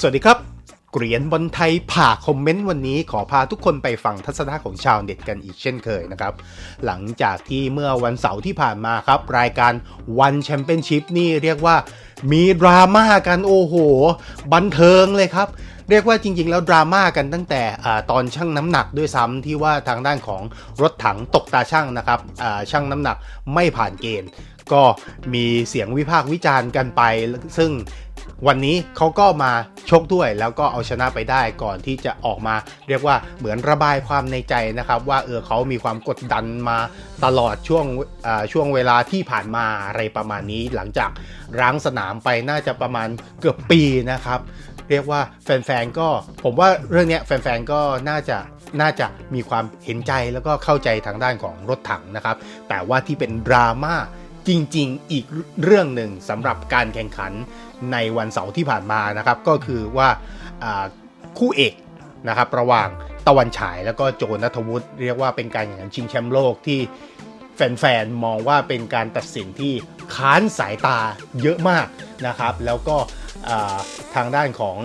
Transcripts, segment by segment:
สวัสดีครับเกรียนบอลไทยผ่าคอมเมนต์วันนี้ขอพาทุกคนไปฟังทัศนะของชาวเน็ตกันอีกเช่นเคยนะครับ หลังจากที่เมื่อวันเสาร์ที่ผ่านมาครับ รายการวันแชมเปี้ยนชิพนี่เรียกว่ามีดราม่ากันโอ้โห บันเทิงเลยครับ เรียกว่าจริง ๆ แล้วดราม่ากันตั้งแต่อตอนชั่งน้ำหนักด้วยซ้ำที่ว่าทางด้านของรถถังตกตาช่างนะครับอ่างน้ำหนักไม่ผ่านเกณฑ์ ก็มีเสียงวิพากษ์วิจารณ์กันไป ซึ่งวันนี้เขาก็มาชกด้วยแล้วก็เอาชนะไปได้ก่อนที่จะออกมา เรียกว่าเหมือนระบายความในใจนะครับ ว่าเออเขามีความกดดันมาตลอดช่วงช่วงเวลาที่ผ่านมาอะไรประมาณนี้ หลังจากร้างสนามไปน่าจะประมาณเกือบปีนะครับ เรียกว่าแฟนๆก็ผมว่าเรื่องนี้แฟนๆก็น่าจะน่าจะมีความเห็นใจแล้วก็เข้าใจทางด้านของรถถังนะครับ แต่ว่าที่เป็นดราม่า จริงๆ อีกเรื่องหนึ่งสำหรับการแข่งขันในวันเสาร์ที่ผ่านมานะครับ ก็คือว่าคู่เอกนะครับระหว่างตะวันฉายแล้วก็โจนัทวุฒิเรียกว่าเป็นการแข่งขันชิงแชมป์โลกที่แฟนๆ มองว่าเป็นการตัดสินที่ค้านสายตาเยอะมากนะครับ แล้วก็ทางด้านของ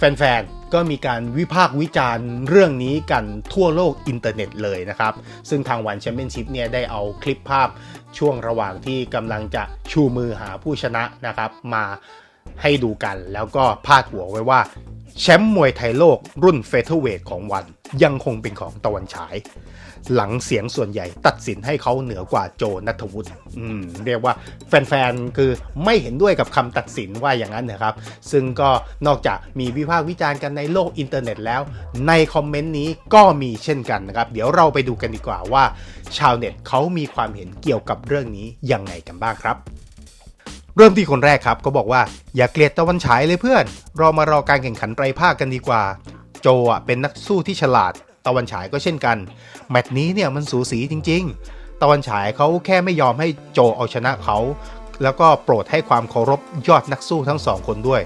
แฟนๆ ก็มีการวิพากษ์วิจารณ์เรื่องนี้กันทั่วโลกอินเทอร์เน็ตเลยนะครับ ซึ่งทางวันแชมเปี้ยนชิพเนี่ยได้เอาคลิปภาพช่วงระหว่างที่กำลังจะชูมือหาผู้ชนะนะครับ มาให้ดูกันแล้วก็พาดหัวไว้ว่าแชมป์มวยไทยโลกรุ่นเฟเธอร์เวทของวันยังคงเป็นของตะวันฉาย หลังเสียงส่วนใหญ่ ตัดสินให้เขาเหนือกว่าโจนัทวุฒิเรียกว่าแฟนๆ คือไม่เห็นด้วยกับคำตัดสินว่าอย่างนั้นนะครับ ซึ่งก็นอกจากมีวิพากษ์วิจารณ์กันในโลกอินเทอร์เน็ตแล้ว ในคอมเมนต์นี้ก็มีเช่นกันนะครับ เดี๋ยวเราไปดูกันดีกว่าว่า ชาวเน็ตเขามีความเห็นเกี่ยวกับเรื่องนี้ยังไงกันบ้างครับเริ่มที่คนแรกครับก็บอกว่าอย่าเกลียดตะวันฉายเลยเพื่อน เรามารอการแข่งขันไตรภาคกันดีกว่า โจอะเป็นนักสู้ที่ฉลาด ตะวันฉายก็เช่นกัน แมตช์นี้เนี่ยมันสูสีจริง ๆ ตะวันฉายเขาแค่ไม่ยอมให้โจเอาชนะเขา แล้วก็โปรดให้ความเคารพยอดนักสู้ทั้งสองคนด้วย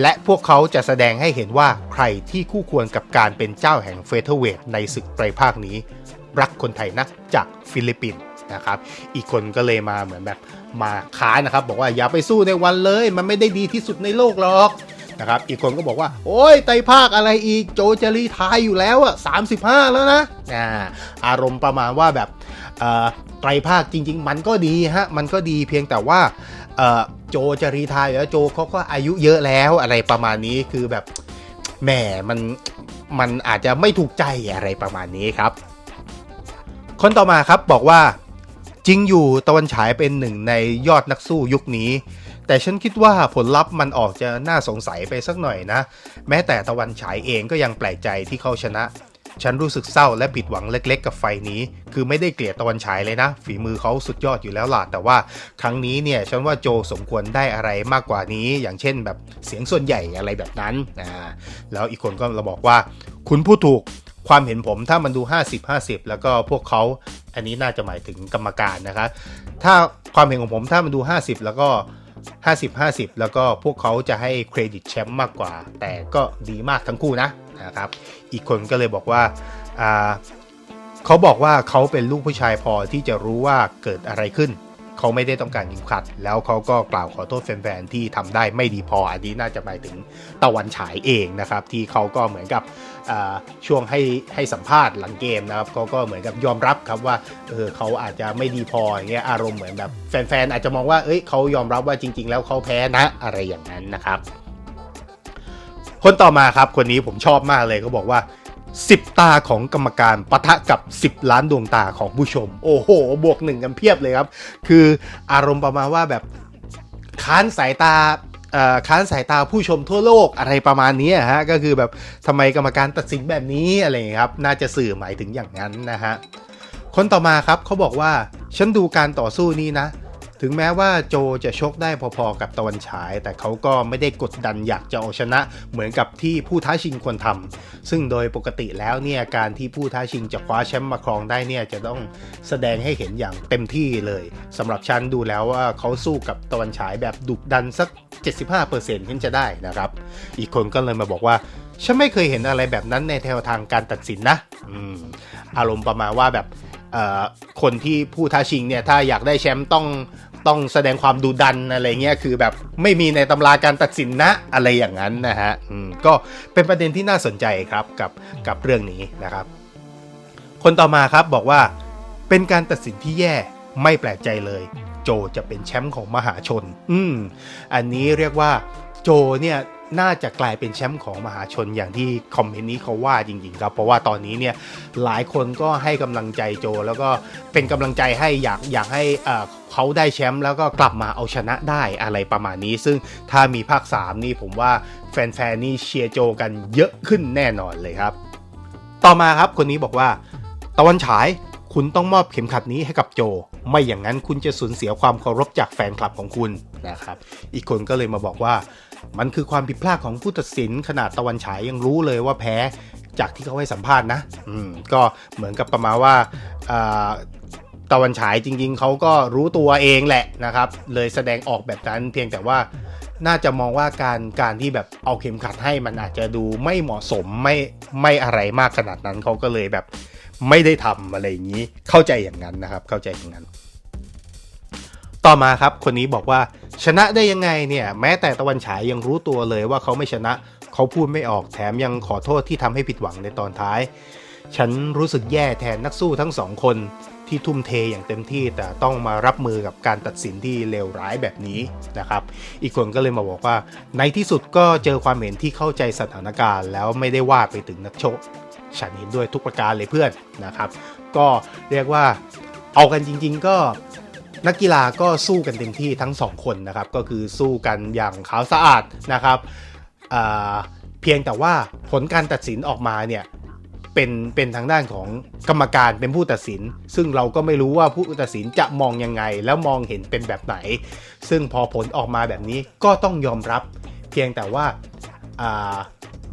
และพวกเขาจะแสดงให้เห็นว่าใครที่คู่ควรกับการเป็นเจ้าแห่งเฟเธอร์เวทในศึกไตรภาคนี้ รักคนไทยนักจากฟิลิปปินส์นะครับ อีกคนก็เลยมาเหมือนแบบมาค้านนะครับ บอกว่าอย่าไปสู้ในวันเลย มันไม่ได้ดีที่สุดในโลกหรอก นะครับ อีกคนก็บอกว่า โอ้ยไตภาคอะไรอีก โจจะรีไทายอยู่แล้วอะ35 แล้วนะอ่าอารมณ์ประมาณว่าแบบไตรภาคจริง ๆ มันก็ดีฮะ มันก็ดีเพียงแต่ว่าโจจะรีไทายแล้วโจเขาก็อายุเยอะแล้วอะไรประมาณนี้คือแบบแหมมันมันอาจจะไม่ถูกใจอะไรประมาณนี้ครับ คนต่อมาครับบอกว่าจริงอยู่ตะวันฉายเป็นหนึ่งในยอดนักสู้ยุคนี้ แต่ฉันคิดว่าผลลัพธ์มันออกจะน่าสงสัยไปสักหน่อยนะ แม้แต่ตะวันฉายเองก็ยังแปลกใจที่เขาชนะ ฉันรู้สึกเศร้าและผิดหวังเล็ก ๆ กับไฟนี้ คือไม่ได้เกลียดตะวันฉายเลยนะ ฝีมือเขาสุดยอดอยู่แล้วล่ะแต่ว่าครั้งนี้เนี่ยฉันว่าโจสมควรได้อะไรมากกว่านี้ อย่างเช่นแบบเสียงส่วนใหญ่อะไรแบบนั้นอ่าแล้วอีกคนก็เราบอกว่า คุณพูดถูกความเห็นผมถ้ามันดู 50 50 แล้วก็พวกเขาอันนี้น่าจะหมายถึงกรรมการนะครับถ้าความเห็นของผมถ้ามันดู 50 แล้วก็ 50 50 แล้วก็พวกเขาจะให้เครดิตแชมป์มากกว่า แต่ก็ดีมากทั้งคู่นะนะครับ อีกคนก็เลยบอกว่าอ่าเขาบอกว่าเขาเป็นลูกผู้ชายพอที่จะรู้ว่าเกิดอะไรขึ้น เขาไม่ได้ต้องการยิงขัด แล้วเขาก็กล่าวขอโทษแฟนๆที่ทำได้ไม่ดีพอ อันนี้น่าจะหมายถึงตะวันฉายเองนะครับ ที่เขาก็เหมือนกับช่วงให้ให้สัมภาษณ์หลังเกมนะครับเขาก็เหมือนกับยอมรับครับว่าเออเขาอาจจะไม่ดีพออย่างเงี้ยอารมณ์เหมือนแบบแฟนๆอาจจะมองว่าเอ้ยเขายอมรับว่าจริง ๆ แล้วเขาแพ้นะอะไรอย่างนั้นนะครับ คนต่อมาครับคนนี้ผมชอบมากเลยเขาบอกว่า 10 ตาของกรรมการปะทะกับ 10 ล้านดวงตาของผู้ชม โอ้โห บวกหนึ่งกันเพียบเลยครับ คืออารมณ์ประมาณว่าแบบค้านสายตาค้านสายตาผู้ชมทั่วโลกอะไรประมาณนี้ฮะก็คือแบบทำไมกรรมการตัดสินแบบนี้อะไรครับ น่าจะสื่อหมายถึงอย่างนั้นนะฮะคนต่อมาครับเขาบอกว่า ฉันดูการต่อสู้นี้นะ ถึงแม้ว่าโจจะชกได้พอๆกับตะวันฉาย แต่เขาก็ไม่ได้กดดันอยากจะเอาชนะ เหมือนกับที่ผู้ท้าชิงควรทำซึ่งโดยปกติแล้วเนี่ยการที่ผู้ท้าชิงจะคว้าแชมป์มาครองได้เนี่ยจะต้องแสดงให้เห็นอย่างเต็มที่เลยสำหรับฉันดูแล้วว่าเขาสู้กับตะวันฉายแบบดุดันสัก 75%ขึ้นจะได้นะครับ อีกคนก็เลยมาบอกว่าฉันไม่เคยเห็นอะไรแบบนั้นในแนวทางการตัดสินนะออารมณ์ประมาณว่าแบบเอ่อคนที่ผู้ท้าชิงเนี่ยถ้าอยากได้แชมป์ต้อง ต้องแสดงความดุดันอะไรเงี้ยคือแบบไม่มีในตำราการตัดสินนะอะไรอย่างนั้นนะฮะอืมก็เป็นประเด็นที่น่าสนใจครับกับกับเรื่องนี้นะครับ คนต่อมาครับบอกว่าเป็นการตัดสินที่แย่ไม่แปลกใจเลย โจจะเป็นแชมป์ของมหาชน อืมอันนี้เรียกว่าโจเนี่ย น่าจะกลายเป็นแชมป์ของมหาชนอย่างที่คอมเมนต์นี้เขาว่าจริงๆครับ เพราะว่าตอนนี้เนี่ยหลายคนก็ให้กำลังใจโจ แล้วก็เป็นกำลังใจให้อยากอยากให้เอ่อเขาได้แชมป์แล้วก็กลับมาเอาชนะได้อะไรประมาณนี้ ซึ่งถ้ามีภาค 3 นี่ผมว่าแฟนๆนี่เชียร์โจกันเยอะขึ้นแน่นอนเลยครับ ต่อมาครับคนนี้บอกว่า ตะวันฉายคุณต้องมอบเข็มขัดนี้ให้กับโจ ไม่อย่างนั้นคุณจะสูญเสียความเคารพจากแฟนคลับของคุณนะครับ อีกคนก็เลยมาบอกว่า มันคือความผิดพลาดของผู้ตัดสินขนาดตะวันฉายยังรู้เลยว่าแพ้จากที่เขาให้สัมภาษณ์นะ อืม ก็เหมือนกับประมาณว่าอ่าตะวันฉายจริง ๆ เขาก็รู้ตัวเองแหละนะครับ เลยแสดงออกแบบนั้นเพียงแต่ว่าน่าจะมองว่าการการที่แบบเอาเข็มขัดให้มันอาจจะดูไม่เหมาะสมไม่ไม่อะไรมากขนาดนั้นเขาก็เลยแบบไม่ได้ทำอะไรอย่างนี้ เข้าใจอย่างนั้นนะครับ เข้าใจอย่างนั้น ต่อมาครับคนนี้บอกว่า ชนะได้ยังไงเนี่ยแม้แต่ตะวันฉายยังรู้ตัวเลยว่าเขาไม่ชนะเขาพูดไม่ออกแถมยังขอโทษที่ทำให้ผิดหวังในตอนท้าย ฉันรู้สึกแย่แทนนักสู้ทั้งสองคนที่ทุ่มเทอย่างเต็มที่แต่ต้องมารับมือกับการตัดสินที่เลวร้ายแบบนี้นะครับ อีกคนก็เลยมาบอกว่า ในที่สุดก็เจอความเห็นที่เข้าใจสถานการณ์ แล้วไม่ได้ว่าไปถึงนักชกฉันเห็นด้วยทุกประการเลยเพื่อนนะครับ ก็เรียกว่าเอากันจริง ๆ ก็ นักกีฬาก็สู้กันเต็มที่ทั้งสองคนนะครับ ก็คือสู้กันอย่างขาวสะอาดนะครับเพียงแต่ว่าผลการตัดสินออกมาเนี่ยเป็นเป็นทางด้านของกรรมการเป็นผู้ตัดสิน ซึ่งเราก็ไม่รู้ว่าผู้ตัดสินจะมองยังไง แล้วมองเห็นเป็นแบบไหน ซึ่งพอผลออกมาแบบนี้ก็ต้องยอมรับ เพียงแต่ว่าอ่า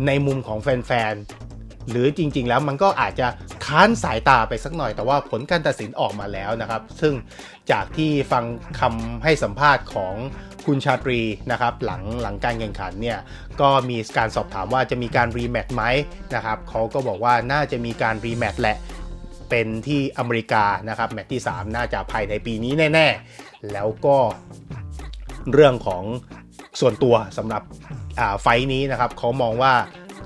ในมุมของแฟนๆหรือจริง ๆ แล้วมันก็อาจจะ ค้านสายตาไปสักหน่อยแต่ว่าผลการตัดสินออกมาแล้วนะครับ ซึ่งจากที่ฟังคำให้สัมภาษณ์ของคุณชาตรีนะครับหลังหลังการแข่งขันเนี่ยก็มีการสอบถามว่าจะมีการรีแมตช์ไหมนะครับเขาก็บอกว่าน่าจะมีการรีแมตช์แหละเป็นที่อเมริกานะครับแมตช์ที่ 3 น่าจะภายในปีนี้แน่ ๆ แล้วก็เรื่องของส่วนตัวสำหรับไฟท์นี้นะครับเขามองว่า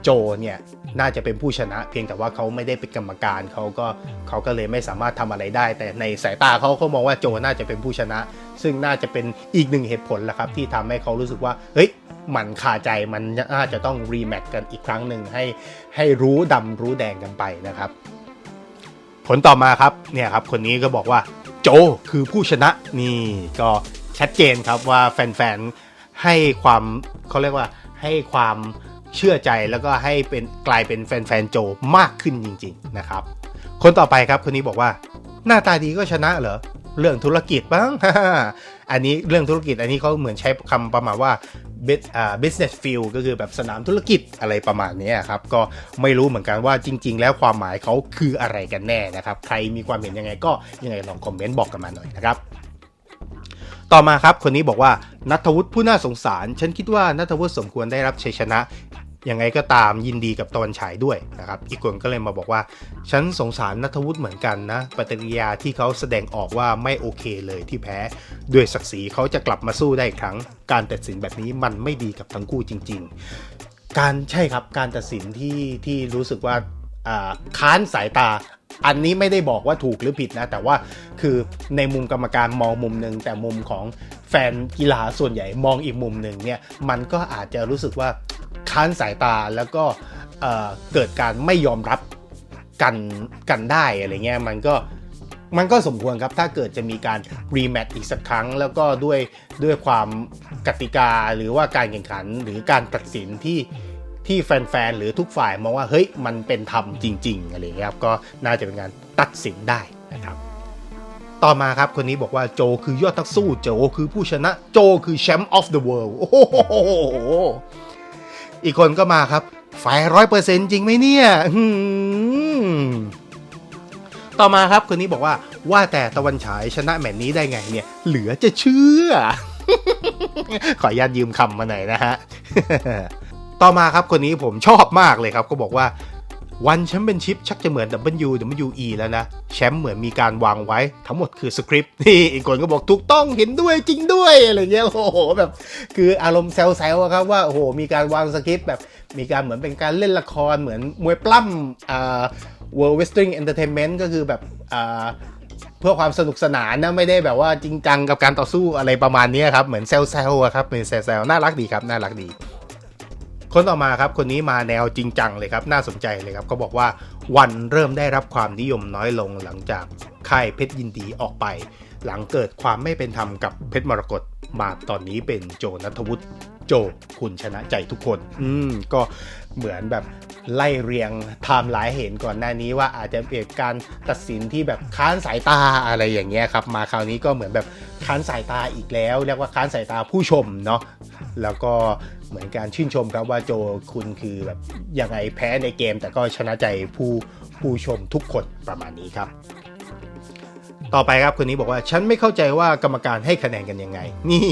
โจเนี่ย น่าจะเป็นผู้ชนะ เพียงแต่ว่าเขาไม่ได้เป็นกรรมการเขาก็เขาก็เลยไม่สามารถทำอะไรได้ แต่ในสายตาเขาเขามองว่าโจน่าจะเป็นผู้ชนะ ซึ่งน่าจะเป็นอีกหนึ่งเหตุผลแหละครับ ที่ทำให้เขารู้สึกว่าเฮ้ยมันคาใจมันน่าจะต้องรีแมตช์กันอีกครั้งหนึ่งให้ให้รู้ดำรู้แดงกันไปนะครับ ผลต่อมาครับเนี่ยครับคนนี้ก็บอกว่าโจคือผู้ชนะนี่ก็ชัดเจนครับว่าแฟนๆให้ความเขาเรียกว่าให้ความ เชื่อใจแล้วก็ให้เป็นกลายเป็นแฟนๆโจมากขึ้นจริง ๆ นะครับ คนต่อไปครับคนนี้บอกว่า หน้าตาดีก็ชนะเหรอเรื่องธุรกิจบ้าง อันนี้เรื่องธุรกิจอันนี้เขาเหมือนใช้คำประมาณว่า bus- อ่า business field ก็คือแบบสนามธุรกิจอะไรประมาณนี้ครับ ก็ไม่รู้เหมือนกันว่าจริง ๆ แล้วความหมายเขาคืออะไรกันแน่นะครับ ใครมีความเห็นยังไงก็ยังไงลองคอมเมนต์บอกกันมาหน่อยนะครับ ต่อมาครับคนนี้บอกว่านัทวุฒิผู้น่าสงสาร ฉันคิดว่านัทวุฒิสมควรได้รับชัยชนะ ยังไงก็ตามยินดีกับตะวันฉายด้วยนะครับ อีกคนก็เลยมาบอกว่า ฉันสงสารนัทวุฒิเหมือนกันนะ ปฏิกิริยาที่เขาแสดงออกว่าไม่โอเคเลยที่แพ้ ด้วยศักดิ์ศรีเขาจะกลับมาสู้ได้อีกครั้ง การตัดสินแบบนี้มันไม่ดีกับทั้งคู่จริง ๆ การใช่ครับการตัดสินที่ที่รู้สึกว่าอ่าค้านสายตาอันนี้ไม่ได้บอกว่าถูกหรือผิดนะ แต่ว่าคือในมุมกรรมการมองมุมหนึ่งแต่มุมของแฟนกีฬาส่วนใหญ่มองอีกมุมหนึ่งเนี่ยมันก็อาจจะรู้สึกว่า ค้านสายตาแล้วก็เเกิดการไม่ยอมรับกันกันได้อะไรเงี้ยมันก็มันก็สมควรครับ ถ้าเกิดจะมีการรีแมตช์อีกสักครั้ง แล้วก็ด้วยด้วยความกติกาหรือว่าการแข่งขันหรือการตัดสินที่ที่แฟนๆ หรือทุกฝ่ายมองว่าเฮ้ยมันเป็นธรรมจริงๆอะไรเงี้ยครับก็น่าจะเป็นการตัดสินได้นะครับ ต่อมาครับคนนี้บอกว่าโจคือยอดนักสู้ โจคือผู้ชนะ โจคือแชมป์ออฟเดอะเวิลด์โอ้โห อีกคนก็มาครับไฟร้อยเปอร์เซ็นต์จริงไหมเนี่ยต่อมาครับคนนี้บอกว่าว่าแต่ตะวันฉายชนะแมตช์นี้ได้ไงเนี่ย เหลือจะเชื่อ ขออนุญาตยืมคำมาหน่อยนะฮะ ต่อมาครับคนนี้ผมชอบมากเลยครับ ก็บอกว่า วันแชมเปี้ยนชิพชักจะเหมือน WWE แล้วนะ แชมป์เหมือนมีการวางไว้ทั้งหมดคือสคริปต์นี่อีกคนก็บอกถูกต้องเห็นด้วยจริงด้วยอะไรเงี้ยโอ้โหแบบคืออารมณ์แซวๆครับว่าโอ้โหมีการวางสคริปต์แบบมีการเหมือนเป็นการเล่นละครเหมือนมวยปล้ำอ่า World Wrestling Entertainment ก็คือแบบอ่าเพื่อความสนุกสนานนะไม่ได้แบบว่าจริงจังกับการต่อสู้อะไรประมาณนี้ครับ เหมือนเซลเซลอะครับเหมือนเซลเซลน่ารักดีครับ น่ารักดี คนต่อมาครับคนนี้มาแนวจริงจังเลยครับน่าสนใจเลยครับก็บอกว่าวันเริ่มได้รับความนิยมน้อยลงหลังจากค่ายเพชรยินดีออกไป หลังเกิดความไม่เป็นธรรมกับเพชรมรกตมาตอนนี้เป็นโจนัทวุฒิโจคุณชนะใจทุกคน อืม ก็เหมือนแบบไล่เรียงไทม์ไลน์เห็นก่อนหน้านี้ว่าอาจจะเกิดการตัดสินที่แบบค้านสายตาอะไรอย่างเงี้ยครับ มาคราวนี้ก็เหมือนแบบค้านสายตาอีกแล้ว เรียกว่าค้านสายตาผู้ชมเนาะแล้วก็ เหมือนการชื่นชมครับว่าโจคุณคือแบบยังไงแพ้ในเกม แต่ก็ชนะใจผู้ผู้ชมทุกคนประมาณนี้ครับ ต่อไปครับคนนี้บอกว่าฉันไม่เข้าใจว่ากรรมการให้คะแนนกันยังไง นี่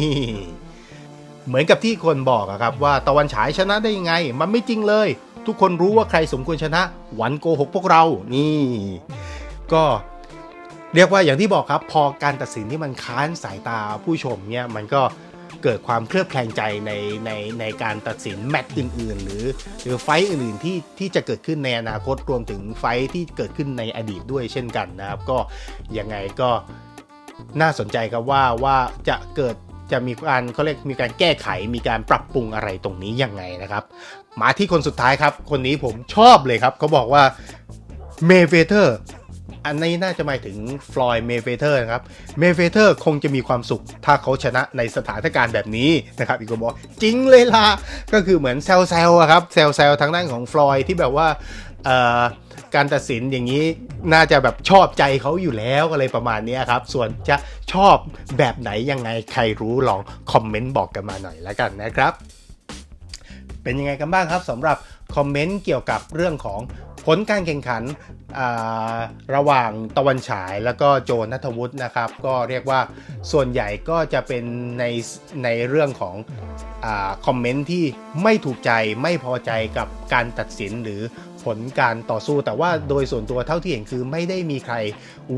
เหมือนกับที่คนบอกอะครับว่าตะวันฉายชนะได้ยังไง มันไม่จริงเลย ทุกคนรู้ว่าใครสมควรชนะ หวันโกหกพวกเรา นี่ ก็เรียกว่าอย่างที่บอกครับ พอการตัดสินที่มันค้านสายตาผู้ชมเนี่ยมันก็ เกิดความเคลือบแคลงใจในในในการตัดสินแมตช์อื่น ๆ หรือหรือไฟต์อื่นๆที่ที่จะเกิดขึ้นในอนาคตรวมถึงไฟต์ที่เกิดขึ้นในอดีตด้วยเช่นกันนะครับ ก็ยังไงก็น่าสนใจครับว่าว่าจะเกิดจะมีการเขาเรียกมีการแก้ไขมีการปรับปรุงอะไรตรงนี้ยังไงนะครับ มาที่คนสุดท้ายครับ คนนี้ผมชอบเลยครับเขาบอกว่าเมเฟเทอร์ อันนี้น่าจะหมายถึงฟลอยด์เมเฟเทอร์นะครับเมเฟเทอร์คงจะมีความสุข ถ้าเขาชนะในสถานการณ์แบบนี้นะครับอีกคนบอกจริงเลยล่ะ ก็คือเหมือนแซลแซลอะครับแซลแซลทางด้านของฟลอยด์ที่แบบว่าการตัดสินอย่างนี้น่าจะแบบชอบใจเขาอยู่แล้วอะไรประมาณนี้ครับ ส่วนจะชอบแบบไหนยังไงใครรู้ลองคอมเมนต์บอกกันมาหน่อยแล้วกันนะครับ เป็นยังไงกันบ้างครับสำหรับคอมเมนต์เกี่ยวกับเรื่องของ ผลการแข่งขันระหว่างตะวันฉายแล้วก็โจนัทวุฒินะครับ ก็เรียกว่าส่วนใหญ่ก็จะเป็นในในเรื่องของอคอมเมนต์ที่ไม่ถูกใจไม่พอใจกับการตัดสินหรือ ผลการต่อสู้แต่ว่าโดยส่วนตัวเท่าที่เห็นคือไม่ได้มีใคร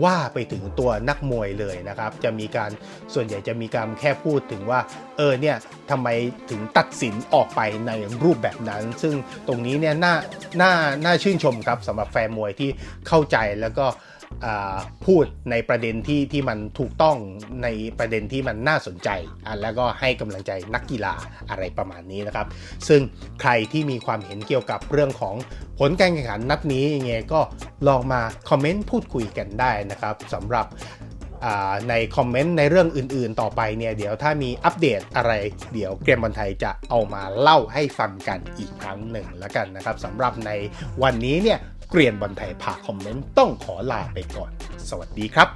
ว่าไปถึงตัวนักมวยเลยนะครับ จะมีการส่วนใหญ่จะมีการแค่พูดถึงว่า เออเนี่ยทำไมถึงตัดสินออกไปในรูปแบบนั้น ซึ่งตรงนี้เนี่ยน่าน่าน่าชื่นชมครับสำหรับแฟนมวยที่เข้าใจแล้วก็ พูดในประเด็นที่ที่มันถูกต้องในประเด็นที่มันน่าสนใจอะแล้วก็ให้กำลังใจนักกีฬาอะไรประมาณนี้นะครับ ซึ่งใครที่มีความเห็นเกี่ยวกับเรื่องของผลการแข่งขันนัดนี้ยังไงก็ลองมาคอมเมนต์พูดคุยกันได้นะครับสำหรับในคอมเมนต์ในเรื่องอื่นๆ ต่อไปเนี่ยเดี๋ยวถ้ามีอัปเดตอะไร เดี๋ยวเกมบอลไทยจะเอามาเล่าให้ฟังกันอีกครั้งหนึ่งแล้วกันนะครับสำหรับในวันนี้เนี่ย เกรียนบอลไทยผ่าคอมเมนต์ต้องขอลาไปก่อน สวัสดีครับ